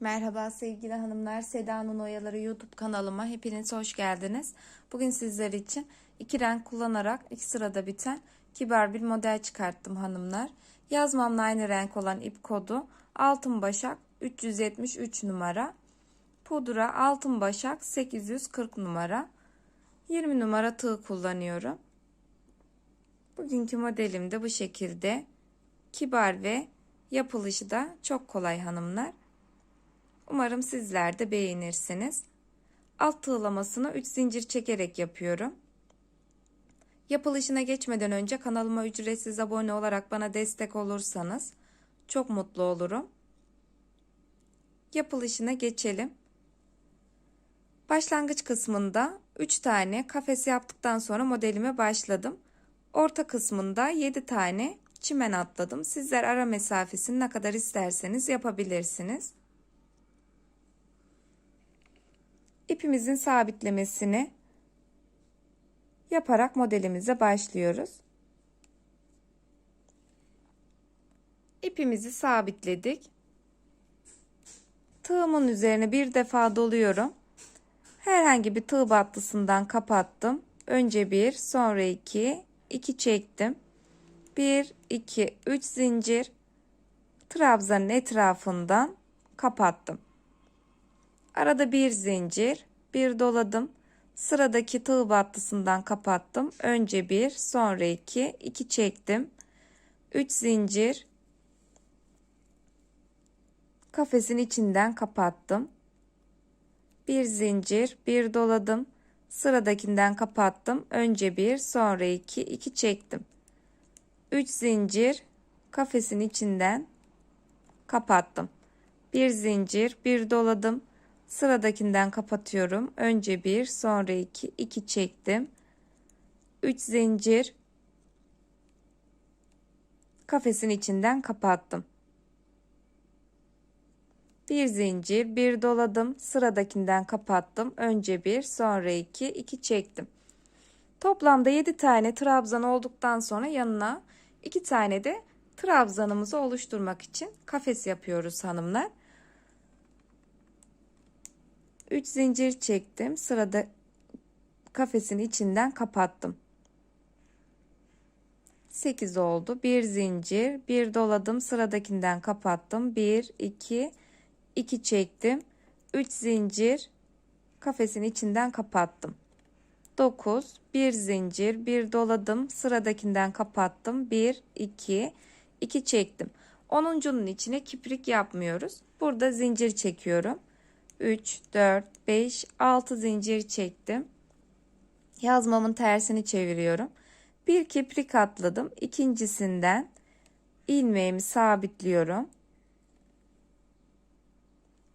Merhaba sevgili hanımlar. Seda'nın Oyaları YouTube kanalıma hepiniz hoş geldiniz. Bugün sizler için iki renk kullanarak iki sırada biten kibar bir model çıkarttım hanımlar. Yazmamla aynı renk olan ip kodu altın başak 373 numara. Pudra altın başak 840 numara. 20 numara tığ kullanıyorum. Bugünkü modelim de bu şekilde. Kibar ve yapılışı da çok kolay hanımlar. Umarım sizler de beğenirsiniz. Alt tığlamasını 3 zincir çekerek yapıyorum. Yapılışına geçmeden önce kanalıma ücretsiz abone olarak bana destek olursanız çok mutlu olurum. Yapılışına geçelim. Başlangıç kısmında 3 tane kafes yaptıktan sonra modelime başladım. Orta kısmında 7 tane çimen atladım. Sizler ara mesafesini ne kadar isterseniz yapabilirsiniz. İpimizin sabitlemesini yaparak modelimize başlıyoruz. İpimizi sabitledik. Tığımın üzerine bir defa doluyorum. Herhangi bir tığ battısından kapattım. Önce bir, sonra iki, iki çektim. Bir, iki, üç zincir trabzanın etrafından kapattım. Arada bir zincir, bir doladım. Sıradaki tığ battısından kapattım. Önce bir, sonra iki, iki çektim. Üç zincir. Kafesin içinden kapattım. Bir zincir, bir doladım. Sıradakinden kapattım. Önce bir, sonra iki, iki çektim. Üç zincir, kafesin içinden kapattım. Bir zincir, bir doladım Sıradakinden kapatıyorum. Önce bir, sonra iki, iki çektim. Üç zincir kafesin içinden kapattım. Bir zincir, bir doladım. Sıradakinden kapattım. Önce bir, sonra iki, iki çektim. Toplamda 7 tane trabzan olduktan sonra yanına 2 tane de trabzanımızı oluşturmak için kafes yapıyoruz hanımlar. 3 zincir çektim. Sırada kafesin içinden kapattım. 8 oldu. Bir zincir, bir doladım. Sıradakinden kapattım. 1 2 2 çektim. 3 zincir kafesin içinden kapattım. 9 bir zincir, bir doladım. Sıradakinden kapattım. 1 2 2 çektim. 10'uncunun içine kiprik yapmıyoruz. Burada zincir çekiyorum. 3, 4, 5, 6 zincir çektim. Yazmamın tersini çeviriyorum. Bir kiprik atladım. İkincisinden ilmeğimi sabitliyorum.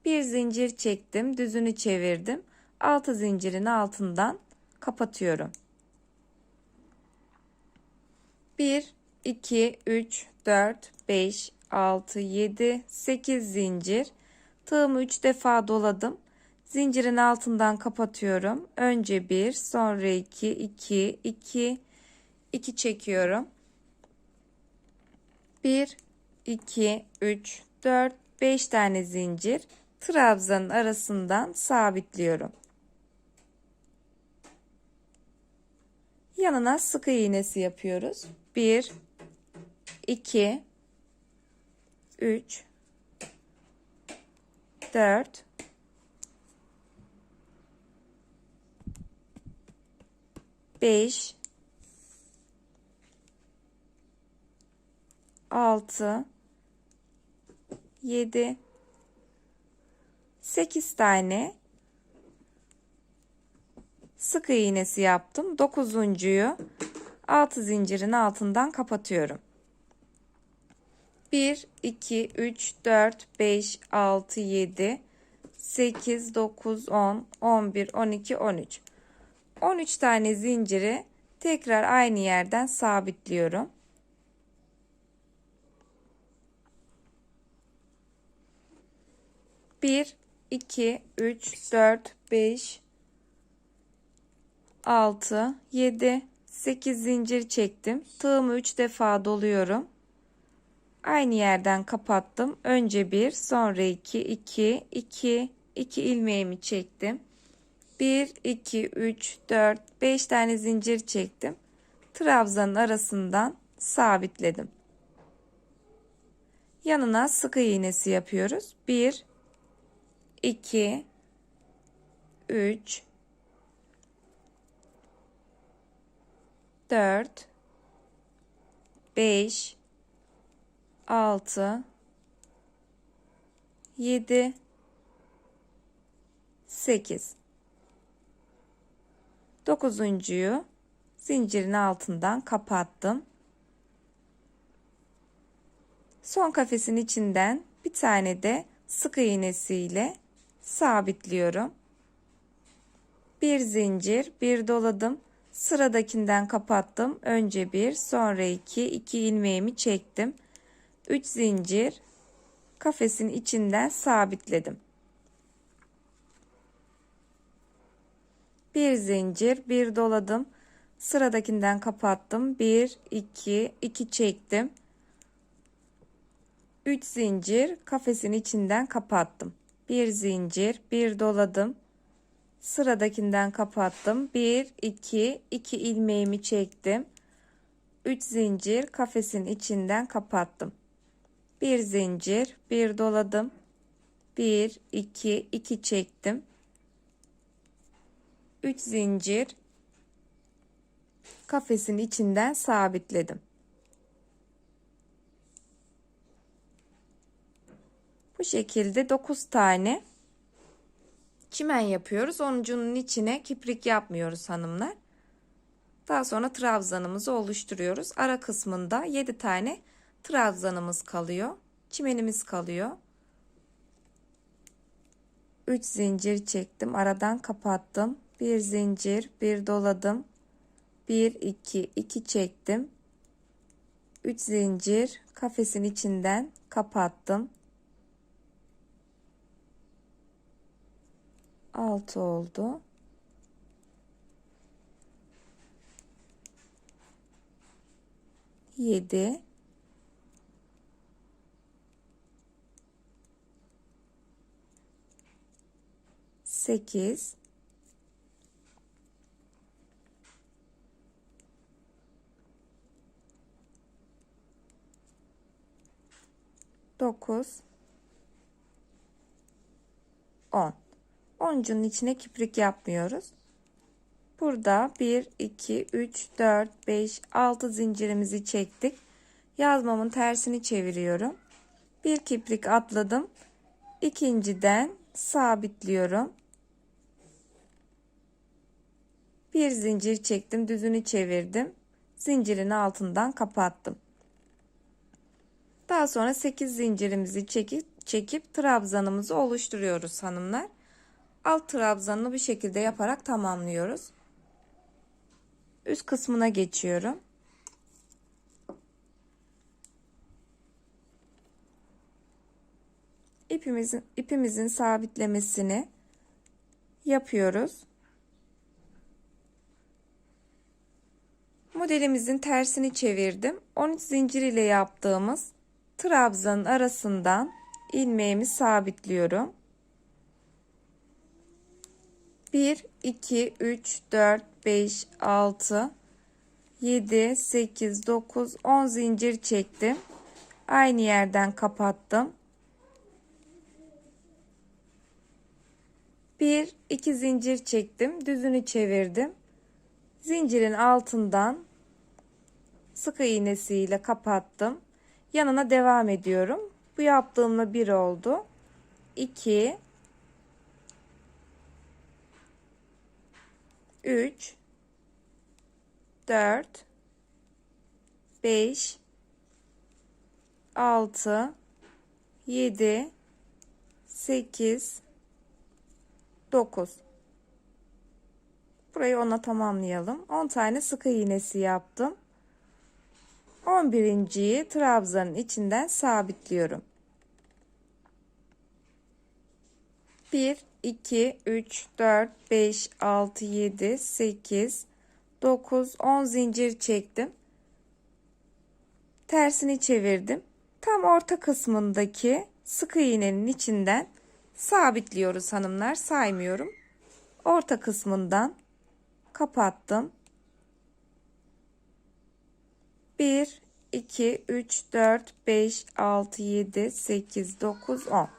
Bir zincir çektim. Düzünü çevirdim. 6 zincirin altından kapatıyorum. 1, 2, 3, 4, 5, 6, 7, 8 zincir Tığımı 3 defa doladım. Zincirin altından kapatıyorum. Önce 1, sonra 2, 2, 2, 2 çekiyorum. 1, 2, 3, 4, 5 tane zincir trabzanın arasından sabitliyorum. Yanına sık iğnesi yapıyoruz. 1 2 3 4 5 6 7 8 tane. Sık iğnesi yaptım. Dokuzuncuyu altı zincirin altından kapatıyorum. 1, 2, 3, 4, 5, 6, 7, 8, 9, 10, 11, 12, 13. 13 tane zinciri tekrar aynı yerden sabitliyorum. Bir, iki, üç, dört, beş, altı, yedi, sekiz zincir çektim. Tığımı üç defa doluyorum Aynı yerden kapattım. Önce bir, sonra iki, iki, iki, iki ilmeğimi çektim. 1, 2, 3, 4, 5 tane zincir çektim. Trabzanın arasından sabitledim. Yanına sık iğnesi yapıyoruz. 1, 2, 3, 4, 5, 6, 7, 8. Dokuzuncuyu zincirin altından kapattım. Son kafesin içinden bir tane de sık iğnesiyle sabitliyorum. Bir zincir, bir doladım. Sıradakinden kapattım. Önce bir, sonra iki, iki ilmeğimi çektim. Üç zincir kafesin içinden sabitledim. Bir zincir, bir doladım. Sıradakinden kapattım. 1 2 2 çektim. 3 zincir kafesin içinden kapattım. Bir zincir, bir doladım. Sıradaki,den kapattım. 1 2 2 ilmeğimi çektim. 3 zincir kafesin içinden kapattım. Bir zincir, bir doladım. 1 2 2 çektim. 3 zincir kafesin içinden sabitledim. Bu şekilde 9 tane çimen yapıyoruz. Onuncunun içine kiprik yapmıyoruz hanımlar. Daha sonra trabzanımızı oluşturuyoruz. Ara kısmında 7 tane trabzanımız kalıyor. Çimenimiz kalıyor. 3 zincir çektim. Aradan kapattım. Bir zincir, bir doladım. 1 2 2 çektim. 3 zincir kafesin içinden kapattım. 6 oldu. Yedi. Sekiz. 9 10 Oncunun içine kiprik yapmıyoruz. Burada 1 2 3 4 5 6 zincirimizi çektik. Yazmamın tersini çeviriyorum. Bir kiprik atladım. İkinciden sabitliyorum. Bir zincir çektim, düzünü çevirdim. Zincirin altından kapattım. Daha sonra 8 zincirimizi çekip, çekip trabzanımızı oluşturuyoruz hanımlar. Alt trabzanını bu şekilde yaparak tamamlıyoruz. Üst kısmına geçiyorum. İpimizin, ipimizin sabitlemesini yapıyoruz. Modelimizin tersini çevirdim. 13 zincir ile yaptığımız trabzanın arasından ilmeğimi sabitliyorum. 1 2 3 4 5 6 7 8 9 10 zincir çektim. Aynı yerden kapattım. 1 2 zincir çektim. Düzünü çevirdim. Zincirin altından sık iğnesiyle kapattım. Yanına devam ediyorum. Bu yaptığımla bir oldu. 2 3 4 5 6 7 8 9 Burayı ona tamamlayalım. 10 tane sık iğnesi yaptım. 11.yi trabzanın içinden sabitliyorum. 1 2 3 4 5 6 7 8 9 10 zincir çektim. Tersini çevirdim. tam orta kısmındaki sık iğnenin içinden sabitliyoruz hanımlar. Saymıyorum. Orta kısmından kapattım. 1 2 3 4 5 6 7 8 9 10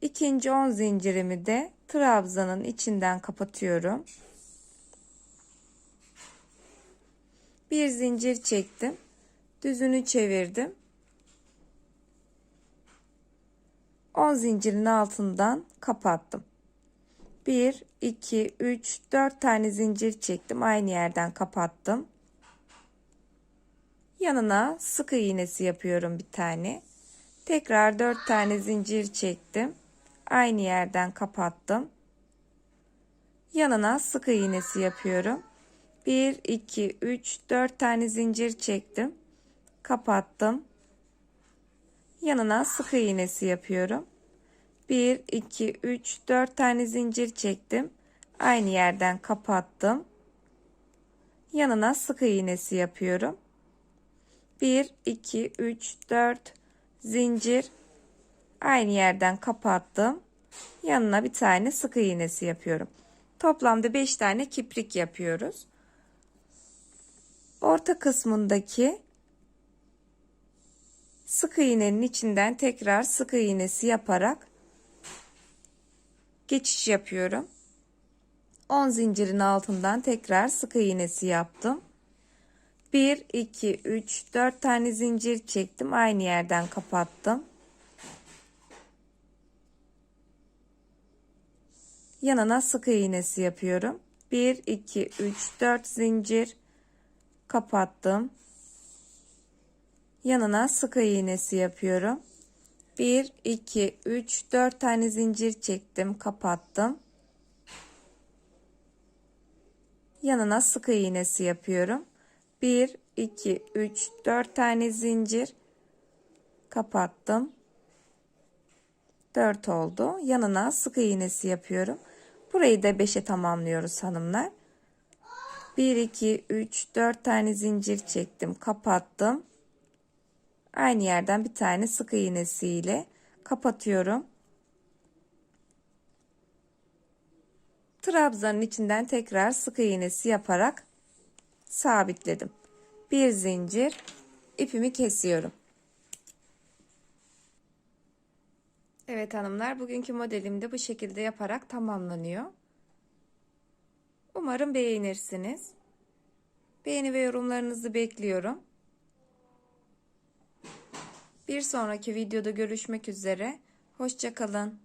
İkinci 10 zincirimi de trabzanın içinden kapatıyorum. Bir zincir çektim. Düzünü çevirdim. 10 zincirin altından kapattım. 1 2 3 4 tane zincir çektim. Aynı yerden kapattım. Yanına sık iğnesi yapıyorum bir tane. Tekrar 4 tane zincir çektim. Aynı yerden kapattım. Yanına sık iğnesi yapıyorum. 1 2 3 4 tane zincir çektim. Kapattım. Yanına sık iğnesi yapıyorum. 1 2 3 4 tane zincir çektim. Aynı yerden kapattım. Yanına sık iğnesi yapıyorum. 1 2 3 4 zincir aynı yerden kapattım. Yanına bir tane sık iğnesi yapıyorum. Toplamda 5 tane kiprik yapıyoruz. Orta kısmındaki sık iğnenin içinden tekrar sık iğnesi yaparak geçiş yapıyorum. 10 zincirin altından tekrar sık iğnesi yaptım. 1 2 3 4 tane zincir çektim. Aynı yerden kapattım. Yanına sık iğnesi yapıyorum. 1 2 3 4 zincir kapattım. Yanına sık iğnesi yapıyorum. 1 2 3 4 tane zincir çektim, kapattım. Yanına sık iğnesi yapıyorum. 1 2 3 4 tane zincir kapattım. 4 oldu. Yanına sık iğnesi yapıyorum. Burayı da 5'e tamamlıyoruz hanımlar. 1 2 3 4 tane zincir çektim, kapattım. Aynı yerden bir tane sık iğnesiyle kapatıyorum. Trabzanın içinden tekrar sık iğnesi yaparak sabitledim. Bir zincir ipimi kesiyorum. Evet hanımlar bugünkü modelim de bu şekilde yaparak tamamlanıyor. Umarım beğenirsiniz. Beğeni ve yorumlarınızı bekliyorum. Bir sonraki videoda görüşmek üzere. Hoşçakalın.